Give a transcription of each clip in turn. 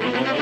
Música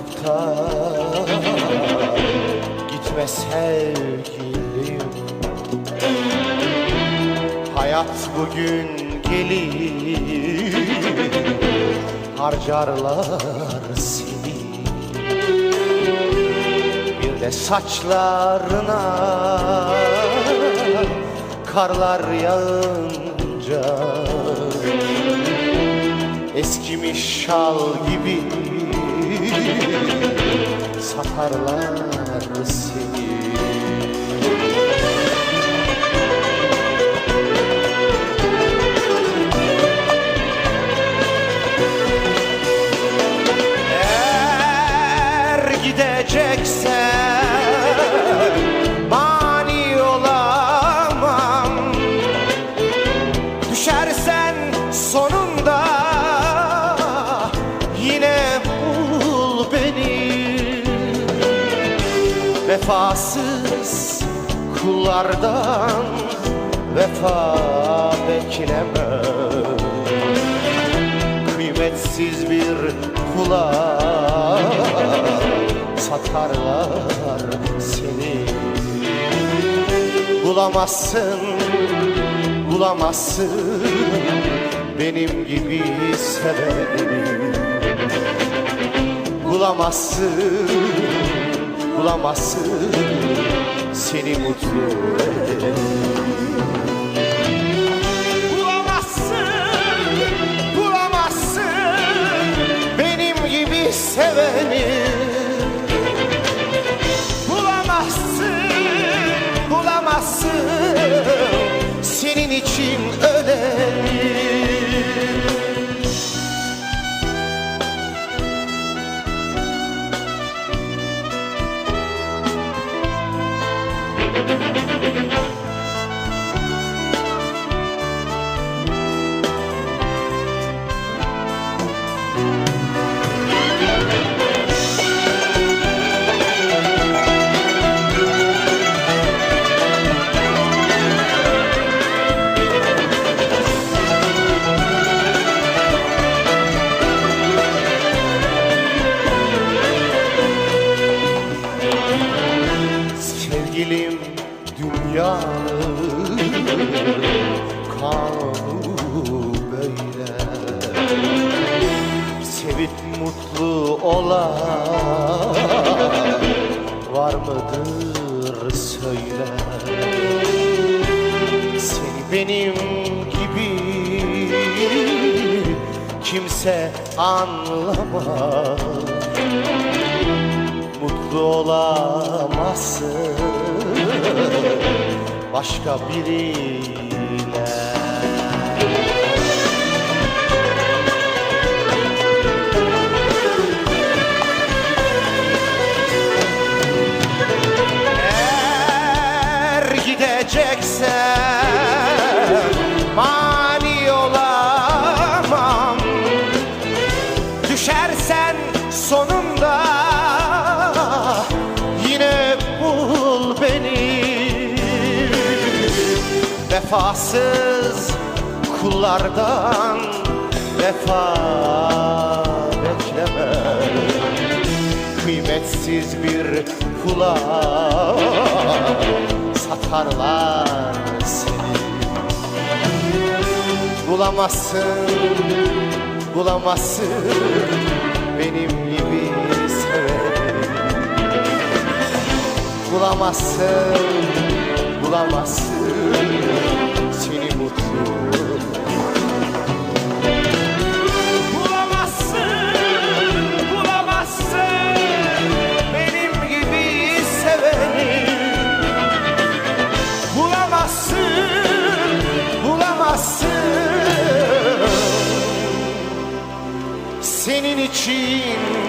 bırakıp da gitme sevgilim. Hayat bugün gelir harcarlar seni. Bir de saçlarına karlar yağınca Eskimiş şal gibi Satarlar seni Vefasız kullardan vefa bekleme Kıymetsiz bir kula satarlar seni. Bulamazsın, bulamazsın benim gibi seveni Bulamazsın, bulamazsın. Seni mutlu edeni mutlu olan var mıdır söyle Seni benim gibi kimse anlamaz mutlu olamazsın başka biriyle. Gideceksen mani olamam. Düşersen sonunda yine bul beni. Vefasız kullardan vefa bekleme. Kıymetsiz bir kula satarlar seni. Bulamazsın, bulamazsın benim gibi seveni Bulamazsın, bulamazsın seni mutlu için